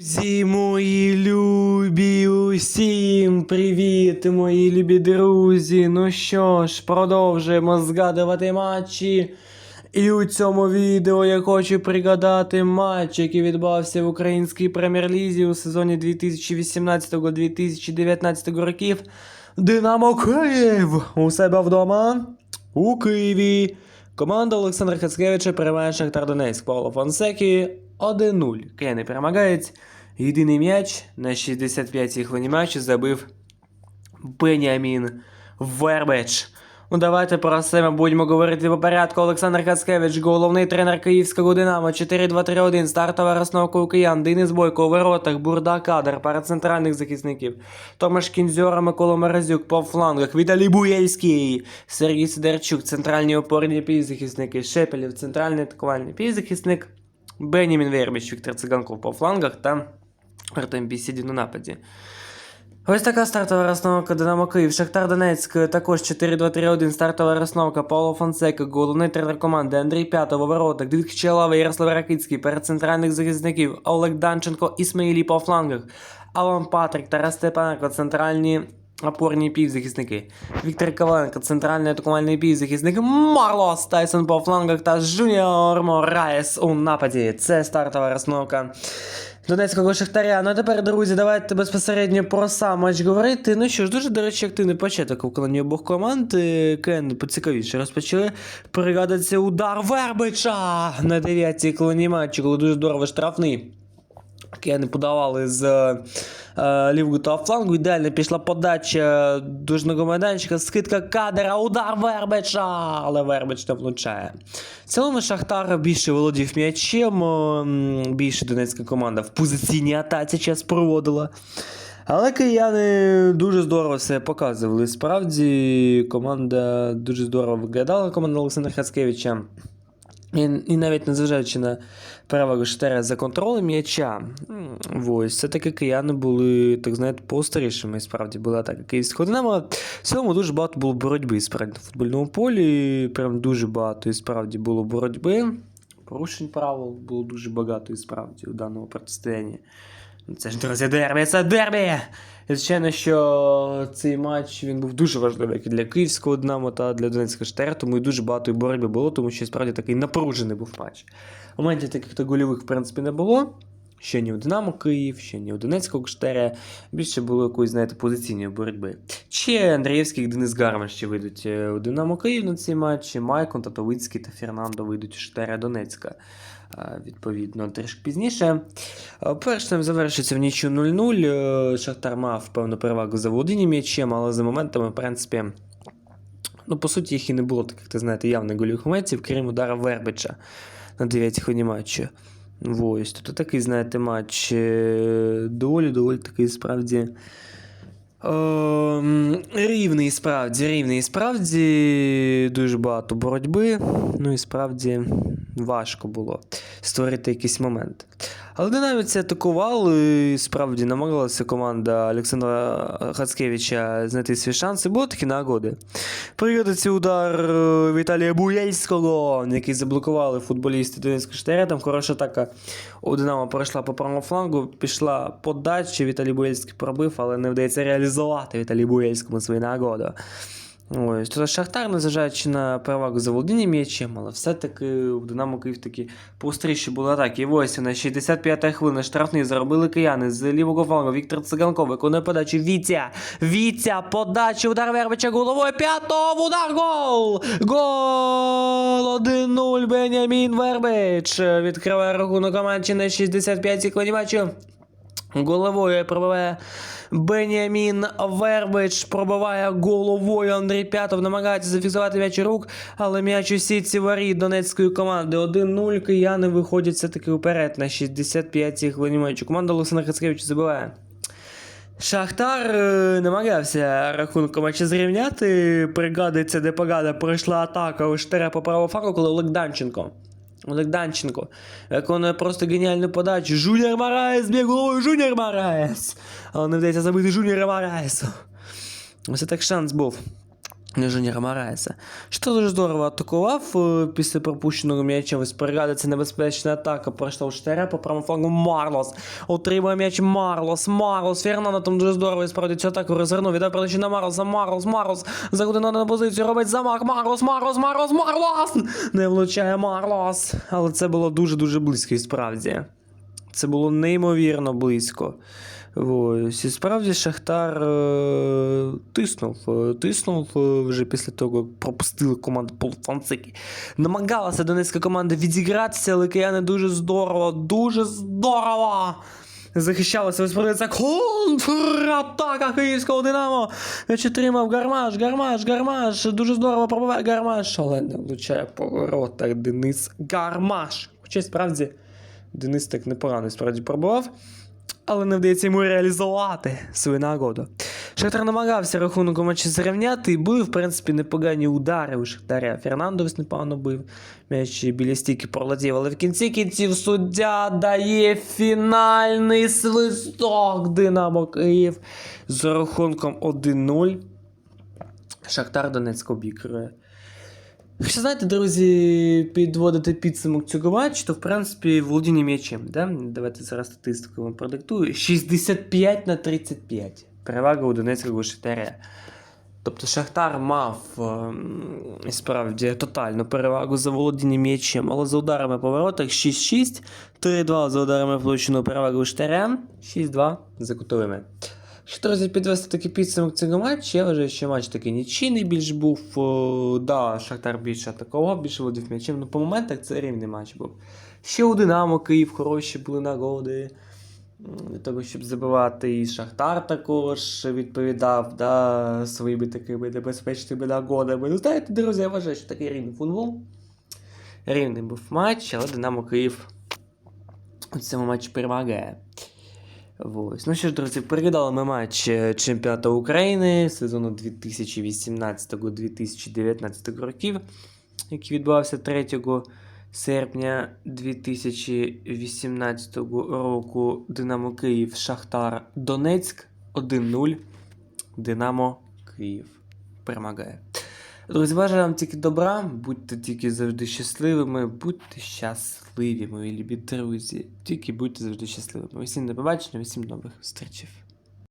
Друзі мої любі, усім привіт, мої любі друзі. Ну що ж, продовжуємо згадувати матчі. І у цьому відео я хочу пригадати матч, який відбувався в українській прем'єр-лізі у сезоні 2018-2019 років. Динамо Київ у себе вдома у Києві. Команда Олександра Хацкевича перемагає Шахтар Донецьк. Павло Фонсекі 1-0. Кияни перемагають. Єдиний м'яч. На 65-й хвилині матчу забив Беніамін Вербеч. Ну давайте про себе будемо говорити по порядку. Олександр Хацкевич, головний тренер київського Динамо, 4-2-3-1, стартова розновка у киян, Денис Бойко у воротах, Бурда Кадр, пара центральних захисників, Томаш Кінзьора, Микола Морозюк по флангах, Віталій Буєльський, Сергій Сидорчук, центральні опорні півзахисники, Шепелів, центральний атакувальний півзахисник, Бенімін Вербіч, Віктор Циганков по флангах та Артем Бісідін у нападі. Ось така стартова розстановка Динамо Київ. Шахтар Донецьк також 4-2-3-1. Стартова розстановка Павло Фонсека, головний тренер команди Андрій П'ятов воротах, Дмитро Челава, Ярослав Ракицький, перед центральних захисників Олег Данченко, Ісмаїлі по флангах, Алан Патрик, Тарас Степаненко, центральні опорні півзахисники. Віктор Коваленко, центральний атакувальний півзахисник, Марлос Тайсон по флангах та Жуніор Мораєс у нападі. Це стартова розстановка. Донецького Шахтаря. Ну а тепер, друзі, давайте безпосередньо про сам матч говорити. Ну що ж, дуже, до речі, активний початок у виконанні обох команд. Е, Кен поцікавіше розпочали. Пригадується удар Вербича на 9-й хвилині матчу, коли дуже здорово штрафний. Кени подавали з е, лівого та флангу. Ідеально пішла подача дужного майданчика, скидка кадера, удар Вербича, але Вербич не влучає. В цілому Шахтар більше володів м'ячем, м, більше донецька команда в позиційній атаці час проводила. Але кияни дуже здорово все показували. Справді команда дуже здорово виглядала, команда Олександра Хацкевича. І, і навіть незважаючи на перевагу Шахтаря за контролем м'яча, ось, все-таки кияни були, так знаєте, постарішими, справді була атака київського Динамо. В цілому дуже багато було боротьби справді на футбольному полі, прям дуже багато і справді було боротьби. Порушень правил було дуже багато і справді у даному протистоянні. Ну, Це ж друзі, дербі, це дербі! Звичайно, що цей матч він був дуже важливий як і для київського Динамо та для Донецького Штера, тому і дуже багато боротьби було, тому що справді такий напружений був матч. Моментів таких то гольових, в принципі, не було. Ще ні у Динамо Київ, ще ні у Донецького Штера. Більше було якоїсь, знаєте, позиційної боротьби. Чи Андрієвський і Денис Гарман ще вийдуть е, у Динамо Київ на цей матч, і Майкон, Татовицький та Фернандо вийдуть у Штера Донецька. Е, Відповідно, трішки пізніше. Е, Перш тайм завершиться в нічю 0-0. Е, Шахтар мав певну перевагу за володінням м'ячем, але за моментами, в принципі, ну, по суті, їх і не було таких, ти знаєте, явних гольових моментів, крім удара Вербича на 9 хвилині матчу. Ось, тобто такий, знаєте, матч е, доволі, доволі такий справді. Ем, рівний справді, рівний справді дуже багато боротьби. Ну і справді важко було створити якийсь момент. Але динаміці атакували, і справді намагалася команда Олександра Хацкевича знайти свій шанс, і було такі нагоди. Пригодиться удар е, Віталія Буєльського, який заблокували футболісти Донецького Штаря. Там хороша атака у Динамо пройшла по правому флангу, пішла подача, Віталій Буєльський пробив, але не вдається реалізувати Віталій Буєльському свою нагоду. Ось, тут Шахтар, незважаючи на перевагу за володіння м'ячем, але все-таки у Динамо Київ такі постріші були атаки. І ось на 65-та хвилина штрафний заробили кияни з лівого флангу. Віктор Циганков виконує подачу. Вітя! Вітя! Подача! Удар Вербича головою п'ятого! Удар! Гол! Гол! 1-0 Бенямін Вербич! Відкриває рахунок команді на 65-й хвилині матчу. Головою пробиває Беніамін Вербич, пробиває головою Андрій П'ятов, намагається зафіксувати м'яч у рук, але м'яч у сітці воріт донецької команди. 1-0, кияни виходять все-таки вперед на 65-й хвилині матчу. Команда Олександра Хацкевича забиває. Шахтар е, намагався рахунок матча зрівняти. Пригадується, де погада пройшла атака у Штера по правому факу, коли Олег Данченко. Олег Данченко виконує просто геніальну подачу. Жуніор Мараєс б'є головою Жуніор Мараєс. Але не вдається забити Жуніора Мараєсу. Ось так шанс був. Інженера Мараеса. Що дуже здорово атакував е, після пропущеного м'яча. Перегади, це небезпечна атака. Пройшла у по правому флангу Марлос. Отримує м'яч Марлос. Марлос. Фернандо там дуже здорово і справді цю атаку розвернув. Віддав передачу на Марлоса. Марлос. Марлос. Заходить на позицію. Робить замах. Марлос. Марлос. Марлос. Марлос. Не влучає Марлос. Але це було дуже-дуже близько і справді. Це було неймовірно близько. Ось. І справді Шахтар е, тиснув, е, тиснув е, вже після того, як пропустили команду Полуфанцики. Намагалася донецька команда відігратися, але кияни дуже здорово, дуже здорово! Захищалися, розпорядиться контратака київського Динамо. М'яч отримав Гармаш, Гармаш, Гармаш. Дуже здорово пробиває Гармаш, але не влучає по воротах Денис Гармаш. Хоча справді Денис так непогано справді пробував, але не вдається йому реалізувати свою нагоду. Шахтар намагався рахунок у матчі зрівняти і були, в принципі, непогані удари у Шахтаря. Фернандовс непогано бив. М'яч біля стійки пролетів, але в кінці кінців суддя дає фінальний свисток Динамо Київ з рахунком 1-0. Шахтар Донецьк обігрує. Якщо знаєте, друзі, підводити підсумок цього матчу, то в принципі володіння м'ячем. Да? Давайте зараз статистику вам продиктую. 65 на 35. Перевага у Донецького Шахтаря. Тобто Шахтар мав ем, справді тотальну перевагу за володінням м'ячем, але за ударами по воротах 6-6, 3-2 за ударами влучену перевагу Штаря, 6-2 за кутовими. Що друзі, підвести такий підсумок цього матчу, я вважаю, що матч такий нічийний більш був. О, да, Шахтар більше атакував, більше володів м'ячем, але по моментах це рівний матч був. Ще у Динамо Київ хороші були нагоди для того, щоб забивати. І Шахтар також відповідав да, своїми такими небезпечними нагодами. Ну, знаєте, друзі, я вважаю, що такий рівний футбол. Рівний був матч, але Динамо Київ у цьому матчі перемагає. Ось. Ну що ж, друзі, переглядали ми матч е, чемпіонату України сезону 2018-2019 років, який відбувався 3 серпня 2018 року Динамо Київ Шахтар Донецьк 1-0. Динамо Київ перемагає. Друзі, бажаю вам тільки добра, будьте тільки завжди щасливими, будьте щасливі, мої любі друзі. Тільки будьте завжди щасливими. Усім до побачення, усім нових зустрічей.